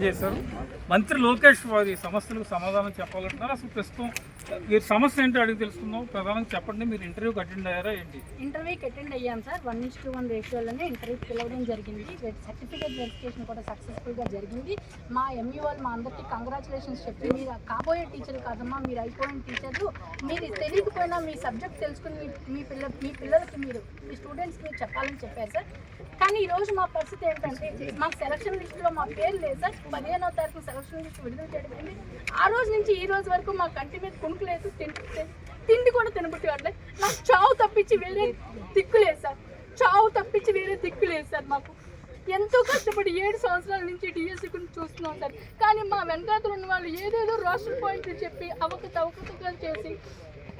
చేశారు. మంత్రి లోకేష్ వారి సమస్యలకు సమాధానం చెప్పాలంటున్నారు? అసలు ప్రస్తుతం మీరు సమస్య ఏంటో అడిగి తెలుసుకుందాం. ప్రధానంగా చెప్పండి మీరు ఇంటర్వ్యూకి అటెండ్ అయ్యారా ఏంటి? ఇంటర్వ్యూకి అటెండ్ అయ్యాం sir. One is to one రేషియోలోనే ఇంటర్వ్యూకి పిలవడం జరిగింది. సర్టిఫికేట్ వెరిఫికేషన్ కూడా సక్సెస్ఫుల్గా జరిగింది. మా ఎంఈ వాళ్ళు మా అందరికీ కంగ్రాచులేషన్స్ చెప్పి మీరు కాబోయే టీచర్ కాదమ్మా మీరు అయిపోయిన టీచర్లు మీరు తెలియకపోయినా మీ సబ్జెక్ట్ తెలుసుకుని మీ- పిల్ల మీ పిల్లలకి మీరు మీ స్టూడెంట్స్కి మీరు చెప్పాలని చెప్పారు సార్. కానీ ఈ రోజు మా పరిస్థితి ఏంటంటే మాకు సెలక్షన్ లిస్టులో మా పేరు లేదు సార్. పదిహేనో తారీఖు సెలక్షన్ లిస్ట్ విడుదల చేయడం జరిగింది. ఆ రోజు నుంచి ఈ రోజు వరకు మా కంటి మీద కుణుకులేదు తిండి తిండి కూడా తినబుట్టి కావట్లేదు. నాకు చావు తప్పించి వేరే దిక్కులేదు సార్. చావు తప్పించి వేరే దిక్కు లేదు సార్ మాకు. ఎంతో కష్టపడి ఏడు సంవత్సరాల నుంచి డిఎస్సి గురించి చూస్తున్నాం సార్. కానీ మా వెనకాతలు ఉన్న వాళ్ళు ఏదేదో రోషన్ పాయింట్లు చెప్పి అవకతవకలు చేసి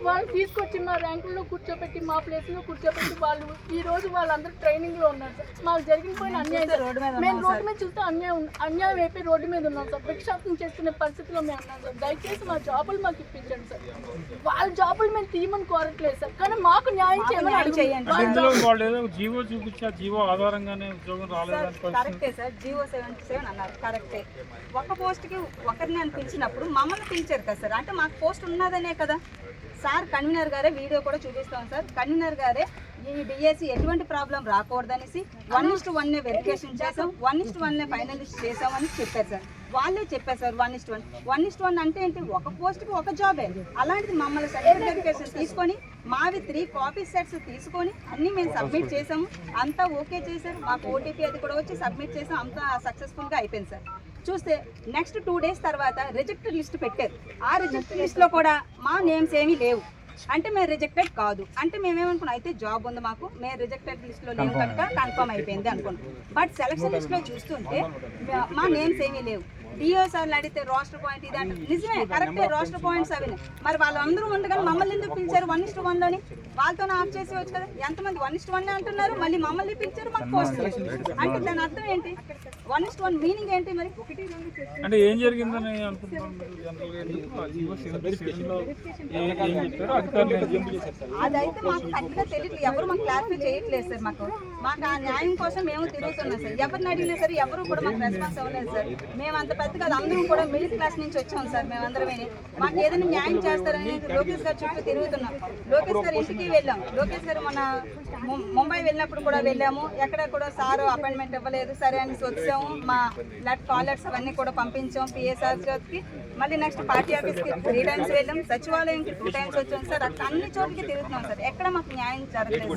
వాళ్ళు తీసుకొచ్చి మా ర్యాంకుల్లో కూర్చోబెట్టి మా ప్లేస్లో కూర్చోబెట్టి వాళ్ళు ఈ రోజు వాళ్ళందరూ ట్రైనింగ్లో ఉన్నారు సార్. మాకు జరిగిపోయిన అన్యాయం సార్. మేము రోడ్డు మీద చూస్తే అన్యాయం అన్యాయం అయిపోయి రోడ్డు మీద ఉన్నాం సార్. భిక్షాటం చేసుకునే పరిస్థితిలో మేము ఉన్నాం సార్. దయచేసి మా జాబులు మాకు ఇప్పించండి సార్. వాళ్ళ జాబులు మేము తీయమని కోరట్లేదు సార్. కానీ మాకు న్యాయం చేయమని జీవో చూపించి జీవో ఆధారంగానే ఉద్యోగం రాలేదని పరిస్థితి కరెక్టే సార్. జియో సెవెంటీ సెవెన్ అన్నారు. కరెక్టే. ఒక పోస్ట్కి ఒకరిని అని పిలిచినప్పుడు మమ్మల్ని పిలిచారు కదా సార్. అంటే మాకు పోస్ట్ ఉన్నదనే కదా. సార్ కన్వీనర్ గారే వీడియో కూడా చూపిస్తాం సార్. కన్వీనర్ గారే ఈ డిఎస్సి ఎటువంటి ప్రాబ్లం రాకూడదనేసి వన్ ఇస్ట్ వన్ నే వెరిఫికేషన్ చేసాం one is to one final list చేసామని చెప్పారు సార్. వాళ్ళే చెప్పారు sir one is to one one is to one అంటే ఏంటి? ఒక పోస్ట్కి ఒక జాబే అలాంటిది మమ్మల్ని సర్టిఫికేట్ వెరిఫికేషన్ తీసుకొని మావి త్రీ కాపీ సెట్స్ తీసుకొని అన్నీ మేము సబ్మిట్ చేసాము అంతా ఓకే చేశారు. మాకు ఓటీపీ అది కూడా వచ్చి సబ్మిట్ చేసాం అంతా సక్సెస్ఫుల్గా అయిపోయింది సార్. చూస్తే నెక్స్ట్ టూ డేస్ తర్వాత రిజెక్టెడ్ లిస్ట్ పెట్టారు. ఆ రిజెక్టెడ్ లిస్ట్లో కూడా మా నేమ్స్ ఏమీ లేవు. అంటే మేము రిజెక్టెడ్ కాదు. అంటే మేమేమనుకున్నాం అయితే జాబ్ ఉంది మాకు మేము రిజెక్టెడ్ లిస్ట్లో లేవు కనుక కన్ఫర్మ్ అయిపోయింది అనుకున్నాం. బట్ సెలక్షన్ లిస్ట్లో చూస్తుంటే మా- మా నేమ్స్ ఏమీ లేవు. డిఓ సార్లు అడిగితే రోస్టర్ పాయింట్ ఇది అంటే నిజమే కరెక్టే రోస్టర్ పాయింట్స్ అవి. మరి వాళ్ళందరూ ఉండగానే మమ్మల్ని ఎందుకు పిలిచారు? వన్ ఇస్ట్ వన్లోని వాళ్ళతో ఆఫ్ చేసి వచ్చు కదా. ఎంతమంది? వన్ ఇస్ట్ వన్ అంటున్నారు. మళ్ళీ మమ్మల్ని పిలిచారు మాకు పోస్ట్ అంటే దాని అర్థం ఏంటి? వన్ ఇస్ట్ వన్ మీనింగ్ ఏంటి మరి? ఒకటి అంటే ఏం జరిగిందని అదైతే మాకు కరెక్ట్గా తెలియట్లేదు ఎవరు మాకు క్లారిఫై చేయట్లేదు సార్ మాకు. మాకు ఆ న్యాయం కోసం మేము తిరుగుతున్నాం సార్. ఎవరిని అడిగినా సరే ఎవరు కూడా మాకు రెస్పాన్స్ అవ్వలేదు సార్. మేము అంత పెద్ద కాదు అందరం కూడా మిడిల్ క్లాస్ నుంచి వచ్చాం సార్ మేము అందరమే మాకు ఏదైనా న్యాయం చేస్తారని లోకేష్ గారు చుట్టూ తిరుగుతున్నాం. లోకేష్ గారు ఇంటికి వెళ్ళాం లోకేష్ గారు మన ముంబై వెళ్ళినప్పుడు కూడా వెళ్ళాము. ఎక్కడ కూడా సార్ అపాయింట్మెంట్ ఇవ్వలేదు. సరే అని వచ్చాము. మా లెట్ కాల్ లెటర్స్ అవన్నీ కూడా పంపించాం పిఎస్ఆర్కి మళ్ళీ నెక్స్ట్ పార్టీ ఆఫీస్కి త్రీ టైమ్స్ వెళ్ళాం సచివాలయంకి టూ టైమ్స్ వచ్చాం సార్. అట్లా అన్ని చోట్లకి తిరుగుతున్నాం సార్. ఎక్కడ మాకు న్యాయం జరగలేదు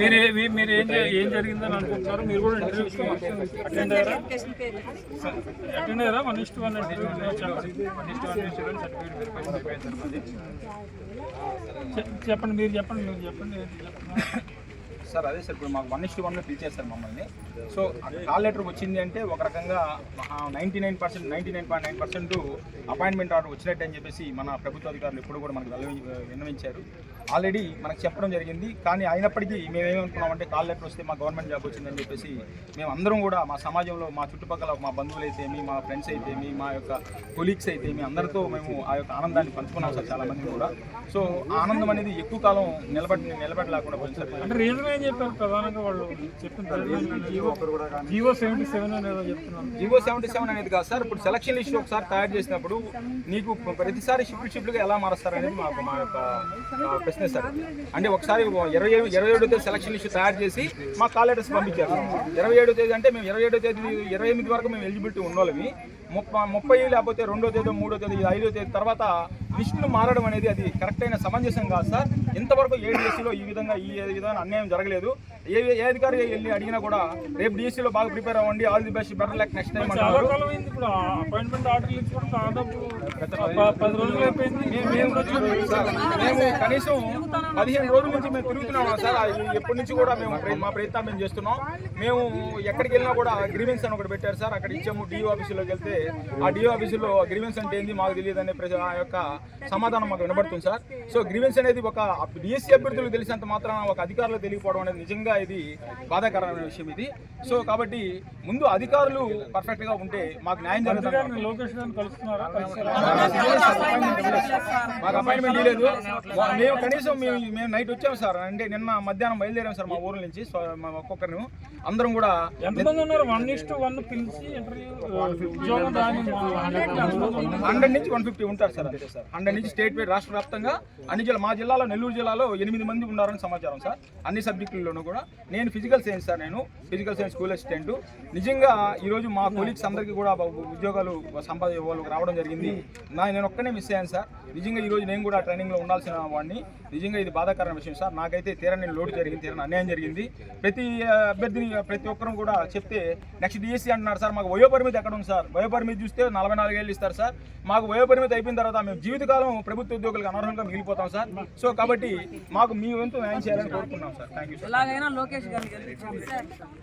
చెప్పండి మీరు చెప్పండి మీరు చెప్పండి? సార్ అదే సార్ ఇప్పుడు మాకు వన్ ఇస్ట్ వన్లో పిలిచారు సార్ మమ్మల్ని. సో కాల్ లెటర్ వచ్చింది అంటే ఒక రకంగా ninety nine percent ninety nine point nine percent appointment order వచ్చినట్టు అని చెప్పేసి మన ప్రభుత్వ అధికారులు ఇప్పుడు కూడా మనకు విన్నవించారు. ఆల్రెడీ మనకు చెప్పడం జరిగింది. కానీ అయినప్పటికీ మేము ఏమనుకున్నామంటే కాల్ లెటర్ వస్తే మా గవర్నమెంట్ జాబ్ వచ్చిందని చెప్పేసి మేము అందరం కూడా మా సమాజంలో మా చుట్టుపక్కల మా బంధువులు అయితే మీ ఫ్రెండ్స్ అయితే మీ మా యొక్క కొలీగ్స్ అయితే మీ అందరితో మేము ఆ యొక్క ఆనందాన్ని పంచుకున్నాం సార్ చాలా మంది కూడా. సో ఆనందం అనేది ఎక్కువ కాలం నిలబడి నిలబడలేకుండా పోయింది సార్. అంటే రీజన్ ఏం చెప్పారు? ప్రధానంగా వాళ్ళు చెప్పిన సెవెంటీ సెవెన్ అనేదో చెప్తున్నారు. సెవెంటీ సెవెన్ అనేది కాదు సార్. ఇప్పుడు సెలక్షన్ లిస్ట్ ఒకసారి తయారు చేసినప్పుడు నీకు ప్రతిసారి షిఫ్ట్ షిఫ్ట్లుగా ఎలా మారుస్తారు అనేది మాకు మా యొక్క ఆ, సార్ అంటే ఒకసారి ఇరవై ఇరవై ఏడో తేదీ సెలక్షన్ ఇష్యూ తయారు చేసి మా కాల్ లెటర్స్ పంపించారు. ఇరవై ఏడో తేదీ అంటే మేము ఇరవై ఏడో తేదీ ఇరవై ఎనిమిది వరకు మేము ఎలిజిబిలిటీ ఉన్నోళ్ళమి. ముప్పై ముప్పై లేకపోతే రెండో తేదీ మూడో తేదీ ఐదో తేదీ తర్వాత లిస్టులు మారడం అనేది అది కరెక్ట్ అయిన సమంజసం కాదు సార్. ఇంతవరకు ఏ డిఎస్సీలో ఈ విధంగా ఈ విధంగా అన్యాయం జరగలేదు. ఏ ఏ అధికారి వెళ్ళి అడిగినా కూడా రేపు డిఎస్సీలో బాగా ప్రిపేర్ అవ్వండి all the best better like next time మేము కనీసం పదిహేను రోజుల నుంచి మేము తిరుగుతున్నాం సార్? ఎప్పటి నుంచి కూడా మేము మా ప్రయత్నం మేము చేస్తున్నాం. మేము ఎక్కడికి వెళ్ళినా కూడా గ్రీవెన్స్ అని ఒకటి పెట్టారు సార్. అక్కడ ఇచ్చాము డిఓ ఆఫీసులోకి వెళ్తే ఆ డిఓ ఆఫీసులో గ్రీవెన్స్ అంటే ఏంది మాకు తెలియదు అనే ప్రజ- ఆ యొక్క సమాధానం మాకు వినబడుతుంది సార్. సో గ్రీవెన్స్ అనేది ఒక డిఎస్సీ అభ్యర్థులకు తెలిసినంత మాత్రం ఒక అధికారులు తెలియకపోవడం అనేది నిజంగా ఇది బాధాకరమైన విషయం ఇది. సో కాబట్టి ముందు అధికారులు పర్ఫెక్ట్గా ఉంటే మాకు న్యాయం జరుగుతుంది. మాకు అపాయింట్మెంట్ లేదు మేము కనీసం మేము మేము నైట్ వచ్చాము సార్. అంటే నిన్న మధ్యాహ్నం బయలుదేరాం సార్ మా ఊరు నుంచి. మా ఒక్కొక్కరిని. అందరం కూడా ఎంతమంది ఉన్నారు? వన్ ఇస్ట్ వన్ పిలిచి రాని హండ్రెడ్ నుంచి వన్ ఫిఫ్టీ ఉంటారు సార్. అంతే సార్ హండ్రెడ్ నుంచి స్టేట్ వైడ్ రాష్ట్ర వ్యాప్తంగా అన్ని జిల్లా మా జిల్లాలో నెల్లూరు జిల్లాలో ఎనిమిది మంది ఉన్నారని సమాచారం సార్. అన్ని సబ్జెక్టుల్లోనూ కూడా. నేను ఫిజికల్ సైన్స్ సార్ నేను. ఫిజికల్ సైన్స్ స్కూల్ అసిస్టెంట్ నిజంగా ఈరోజు మా కొలీగ్స్ అందరికీ కూడా ఉద్యోగాలు సంపాద రావడం జరిగింది. నా నేను ఒక్కనే మిస్ అయ్యాను సార్. నిజంగా ఈ రోజు నేను కూడా ట్రైనింగ్లో ఉండాల్సిన వాడిని. నిజంగా ఇది బాధాకరమైన విషయం సార్. నాకైతే తీరని లోటు జరిగింది తీరని అన్యాయం జరిగింది. ప్రతి అభ్యర్థిని ప్రతి ఒక్కరూ కూడా చెప్తే నెక్స్ట్ డిఎస్సీ అంటున్నారు సార్ మాకు వయోపరిమితి ఎక్కడ ఉంది సార్? వయోపరిమితి చూస్తే నలభై నాలుగేళ్ళు ఇస్తారు సార్. మాకు వయోపరిమితి అయిపోయిన తర్వాత మేము జీవితకాలం ప్రభుత్వ ఉద్యోగులకు అనర్హంగా మిగిలిపోతాం సార్. సో కాబట్టి మాకు మీ వంతు న్యాయం చేయాలని కోరుకున్నాం సార్. Thank you sir